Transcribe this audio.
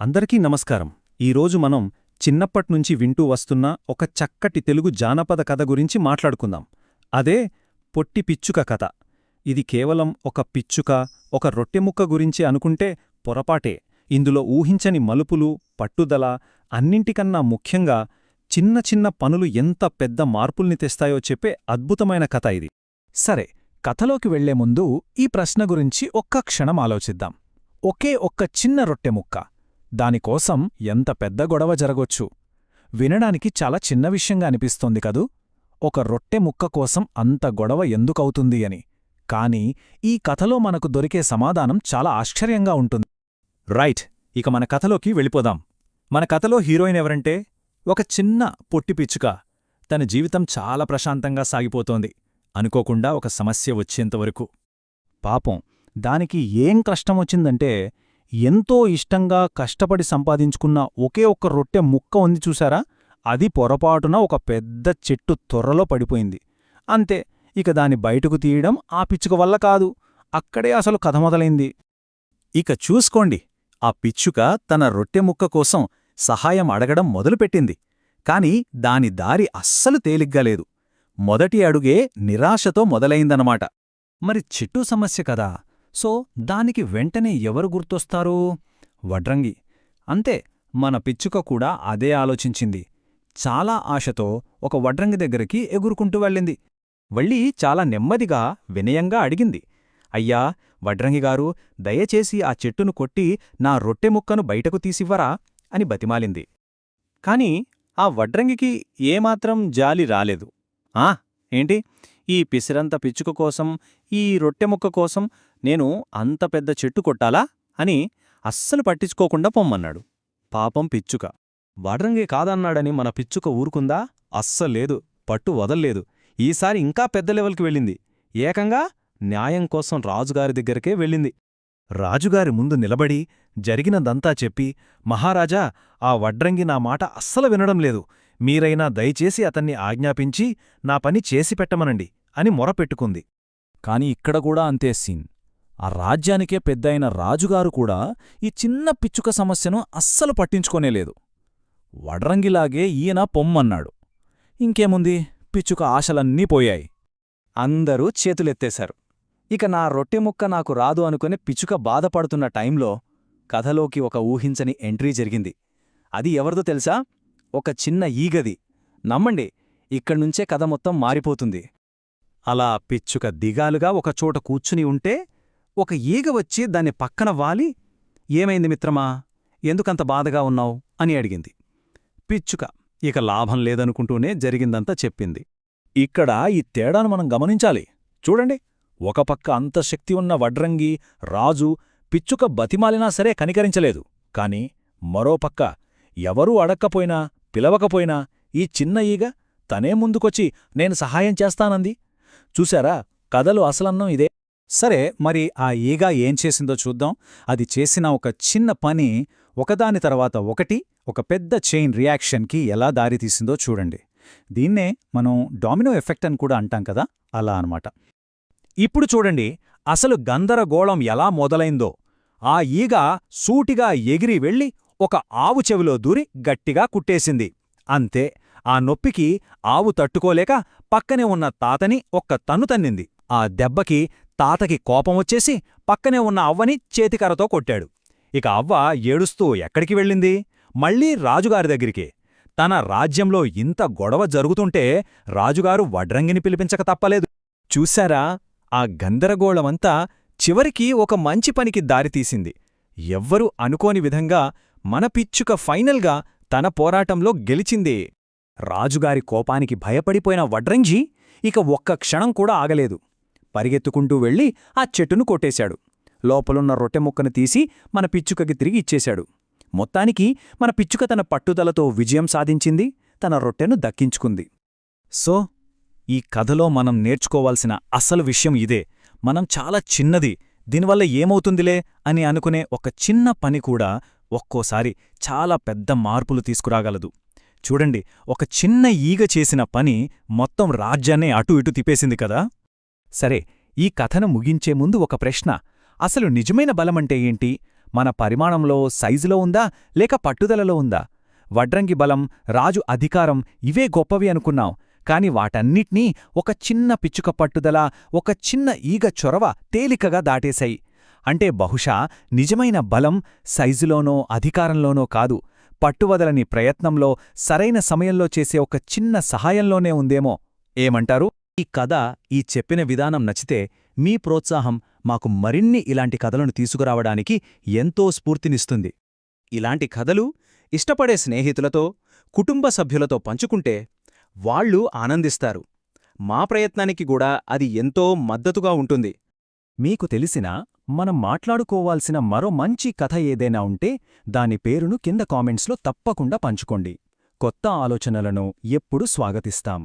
అందరికీ నమస్కారం. ఈరోజు మనం చిన్నప్పట్నుంచి వింటూ వస్తున్న ఒక చక్కటి తెలుగు జానపద కథ గురించి మాట్లాడుకుందాం. అదే పొట్టి పిచ్చుక కథ. ఇది కేవలం ఒక పిచ్చుక ఒక రొట్టెముక్క గురించి అనుకుంటే పొరపాటే. ఇందులో ఊహించని మలుపులు పట్టుదల అన్నింటికన్నా ముఖ్యంగా చిన్న చిన్న పనులు ఎంత పెద్ద మార్పుల్ని తెస్తాయో చెప్పే అద్భుతమైన కథ ఇది. సరే కథలోకి వెళ్ళే ముందు ఈ ప్రశ్న గురించి ఒక్క క్షణం ఆలోచిద్దాం. ఒకే ఒక్క చిన్న రొట్టెముక్క దానికోసం ఎంత పెద్ద గొడవ జరగొచ్చు? వినడానికి చాలా చిన్న విషయంగా అనిపిస్తోంది కదూ? ఒక రొట్టె ముక్క కోసం అంత గొడవ ఎందుకవుతుంది అని. కాని ఈ కథలో మనకు దొరికే సమాధానం చాలా ఆశ్చర్యంగా ఉంటుంది. రైట్ ఇక మన కథలోకి వెళ్ళిపోదాం. మన కథలో హీరోయిన్ ఎవరంటే ఒక చిన్న పొట్టి పిచ్చుక. తన జీవితం చాలా ప్రశాంతంగా సాగిపోతోంది. అనుకోకుండా ఒక సమస్య వచ్చేంతవరకు పాపం దానికి ఏం కష్టమొచ్చిందంటే ఎంతో ఇష్టంగా కష్టపడి సంపాదించుకున్న ఒకే ఒక్క రొట్టె ముక్క ఉంది చూశారా? అది పొరపాటున ఒక పెద్ద చెట్టు తొర్రలో పడిపోయింది. అంతే ఇక దాని బయటకు తీయడం ఆ పిచ్చుక వల్ల కాదు. అక్కడే అసలు కథ మొదలైంది. ఇక చూసుకోండి ఆ పిచ్చుక తన రొట్టె ముక్క కోసం సహాయం అడగడం మొదలుపెట్టింది. కాని దాని దారి అస్సలు తేలిగ్గా లేదు. మొదటి అడుగే నిరాశతో మొదలైందనమాట. మరి చెట్టు సమస్య కదా. సో దానికి వెంటనే ఎవరు గుర్తొస్తారు? వడ్రంగి. అంతే మన పిచ్చుక కూడా అదే ఆలోచించింది. చాలా ఆశతో ఒక వడ్రంగి దగ్గరికి ఎగురుకుంటూ వెళ్ళింది. వెళ్ళి చాలా నెమ్మదిగా వినయంగా అడిగింది. అయ్యా వడ్రంగిగారు దయచేసి ఆ చెట్టును కొట్టి నా రొట్టె ముక్కను బయటకు తీసివ్వరా? అని బతిమాలింది. కాని ఆ వడ్రంగికి ఏమాత్రం జాలి రాలేదు. ఆ ఏంటి? ఈ పిసిరంత పిచ్చుక కోసం ఈ రొట్టె ముక్క కోసం నేను అంత పెద్ద చెట్టు కొట్టాలా అని అస్సలు పట్టించుకోకుండా పొమ్మన్నాడు. పాపం పిచ్చుక. వడ్రంగి కాదన్నాడని మన పిచ్చుక ఊరుకుందా? అస్సలేదు పట్టు వదల్లేదు. ఈసారి ఇంకా పెద్ద లెవెల్కి వెళ్ళింది. ఏకంగా న్యాయం కోసం రాజుగారి దగ్గరకే వెళ్ళింది. రాజుగారి ముందు నిలబడి జరిగినదంతా చెప్పి మహారాజా ఆ వడ్రంగి నా మాట అస్సలు వినడం లేదు. మీరైనా దయచేసి అతన్ని ఆజ్ఞాపించి నా పని చేసి పెట్టమనండి. అని మొరపెట్టుకుంది కాని ఇక్కడ కూడా అంతే సీన్. ఆ రాజ్యానికే పెద్దయిన రాజుగారు కూడా ఈ చిన్న పిచ్చుక సమస్యను అస్సలు పట్టించుకోనేలేదు వడ్రంగిలాగే ఈయన పొమ్మన్నాడు. ఇంకేముంది? పిచ్చుక ఆశలన్నీ పోయాయి. అందరూ చేతులెత్తేశారు. ఇక నా రొట్టె ముక్క నాకు రాదు అనుకుని పిచ్చుక బాధపడుతున్న టైంలో కథలోకి ఒక ఊహించని ఎంట్రీ జరిగింది. అది ఎవరిదో తెలుసా? ఒక చిన్న ఈగది. నమ్మండి ఇక్కడ్నుంచే కథ మొత్తం మారిపోతుంది. అలా పిచ్చుక దిగాలుగా ఒకచోట కూర్చుని ఉంటే ఒక ఈగ వచ్చి దాన్ని పక్కన వాలి ఏమైంది మిత్రమా? ఎందుకంత బాధగా ఉన్నావు? అని అడిగింది. పిచ్చుక ఇక లాభం లేదనుకుంటూనే జరిగిందంతా చెప్పింది. ఇక్కడ ఈ తేడాను మనం గమనించాలి. చూడండి ఒక పక్క అంత శక్తి ఉన్న వడ్రంగి రాజు పిచ్చుక బతిమాలినా సరే కనికరించలేదు. కాని మరోపక్క ఎవరూ అడక్కపోయినా పిలవకపోయినా ఈ చిన్న ఈగ తనే ముందుకొచ్చి నేను సహాయం చేస్తానంది. చూశారా? కథలు అసలన్నం ఇదే. సరే మరి ఆ ఈగ ఏం చేసిందో చూద్దాం. అది చేసిన ఒక చిన్న పని ఒకదాని తర్వాత ఒకటి ఒక పెద్ద చైన్ రియాక్షన్కి ఎలా దారితీసిందో చూడండి. దీన్నే మనం డామినో ఎఫెక్ట్ అని కూడా అంటాం కదా? అలా అనమాట ఇప్పుడు చూడండి అసలు గందరగోళం ఎలా మొదలైందో. ఆ ఈగ సూటిగా ఎగిరి వెళ్ళి ఒక ఆవు చెవిలో దూరి గట్టిగా కుట్టేసింది. అంతే. ఆ నొప్పికి ఆవు తట్టుకోలేక పక్కనే ఉన్న తాతని ఒక్క తన్ను తన్నింది. ఆ దెబ్బకి తాతకి కోపమొచ్చేసి పక్కనే ఉన్న అవ్వని చేతికరతో కొట్టాడు. ఇక అవ్వ ఏడుస్తూ ఎక్కడికి వెళ్ళింది? మళ్ళీ రాజుగారి దగ్గరికి. తన రాజ్యంలో ఇంత గొడవ జరుగుతుంటే రాజుగారు వడ్రంగిని పిలిపించక తప్పలేదు. చూశారా? ఆ గందరగోళమంతా చివరికి ఒక మంచి పనికి దారితీసింది ఎవ్వరూ అనుకోని విధంగా మన పిచ్చుక ఫైనల్గా తన పోరాటంలో గెలిచిందే. రాజుగారి కోపానికి భయపడిపోయిన వడ్రంజీ ఇక ఒక్క క్షణం కూడా ఆగలేదు. పరిగెత్తుకుంటూ వెళ్ళి ఆ చెట్టును కొట్టేశాడు. లోపలున్న రొట్టెముక్కను తీసి మన పిచ్చుకకి తిరిగి ఇచ్చేశాడు. మొత్తానికి మన పిచ్చుక తన పట్టుదలతో విజయం సాధించింది తన రొట్టెను దక్కించుకుంది. సో ఈ కథలో మనం నేర్చుకోవాల్సిన అసలు విషయం ఇదే. మనం చాలా చిన్నది దీనివల్ల ఏమవుతుందిలే అని అనుకునే ఒక చిన్న పని కూడా ఒక్కోసారి చాలా పెద్ద మార్పులు తీసుకురాగలదు. చూడండి ఒక చిన్న ఈగ చేసిన పని మొత్తం రాజ్యాన్నే అటు ఇటు తిప్పేసింది కదా? సరే ఈ కథను ముగించే ముందు ఒక ప్రశ్న. అసలు నిజమైన బలమంటే ఏంటి? మన పరిమాణంలో సైజులో ఉందా లేక పట్టుదలలో ఉందా? వడ్రంగి బలం రాజు అధికారం ఇవే గొప్పవి అనుకున్నాం కాని వాటన్నిట్నీ ఒక చిన్న పిచ్చుక పట్టుదల ఒక చిన్న ఈగ చొరవ తేలికగా దాటేశాయి. అంటే బహుశా నిజమైన బలం సైజులోనో అధికారంలోనో కాదు పట్టువదలని ప్రయత్నంలో సరైన సమయంలో చేసే ఒక చిన్న సహాయంలోనే ఉందేమో. ఏమంటారు? ఈ కథ ఈ చెప్పిన విధానం నచ్చితే మీ ప్రోత్సాహం మాకు మరిన్ని ఇలాంటి కథలను తీసుకురావడానికి ఎంతో స్ఫూర్తినిస్తుంది. ఇలాంటి కథలు ఇష్టపడే స్నేహితులతో కుటుంబ సభ్యులతో పంచుకుంటే వాళ్ళు ఆనందిస్తారు. మా ప్రయత్నానికి కూడా అది ఎంతో మద్దతుగా ఉంటుంది. మీకు తెలిసిన మనం మాట్లాడుకోవాల్సిన మరో మంచి కథ ఏదైనా ఉంటే దాని పేరును కింద కామెంట్స్లో తప్పకుండా పంచుకోండి. కొత్త ఆలోచనలను ఎప్పుడూ స్వాగతిస్తాం.